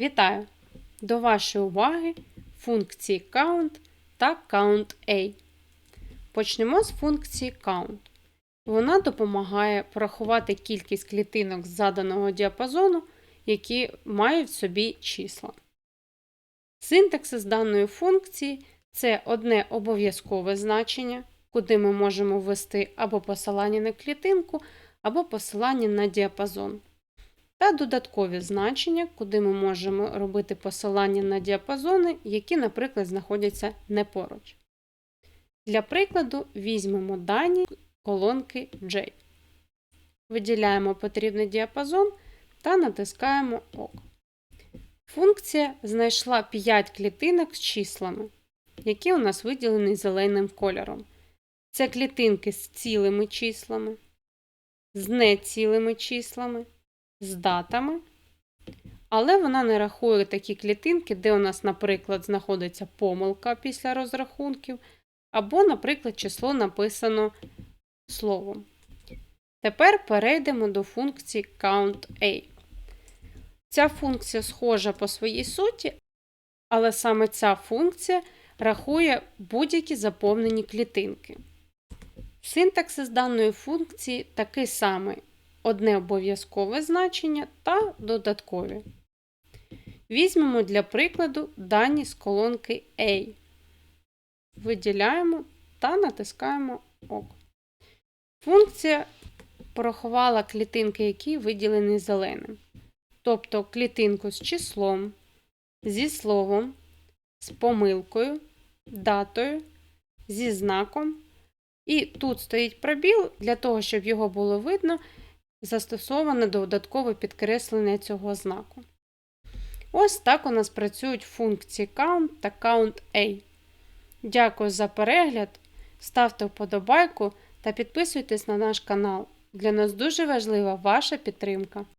Вітаю! До вашої уваги функції count та count_a. Почнемо з функції count. Вона допомагає порахувати кількість клітинок з заданого діапазону, які мають в собі числа. Синтаксис даної функції це одне обов'язкове значення, куди ми можемо ввести або посилання на клітинку, або посилання на діапазон. Та додаткові значення, куди ми можемо робити посилання на діапазони, які, наприклад, знаходяться не поруч. Для прикладу, візьмемо дані колонки J. Виділяємо потрібний діапазон та натискаємо ОК. Функція знайшла 5 клітинок з числами, які у нас виділені зеленим кольором. Це клітинки з цілими числами, з нецілими числами, з датами. Але вона не рахує такі клітинки, де у нас, наприклад, знаходиться помилка після розрахунків, або, наприклад, число написано словом. Тепер перейдемо до функції count_a. Ця функція схожа по своїй суті, але саме ця функція рахує будь-які заповнені клітинки. Синтаксис даної функції такий самий: одне обов'язкове значення та додаткові. Візьмемо для прикладу дані з колонки A. Виділяємо та натискаємо ОК. Функція порахувала клітинки, які виділені зеленим. Тобто клітинку з числом, зі словом, з помилкою, датою, зі знаком. І тут стоїть пробіл, для того, щоб його було видно, застосоване додаткове підкреслення цього знаку. Ось так у нас працюють функції count та count_a. Дякую за перегляд. Ставте вподобайку та підписуйтесь на наш канал. Для нас дуже важлива ваша підтримка.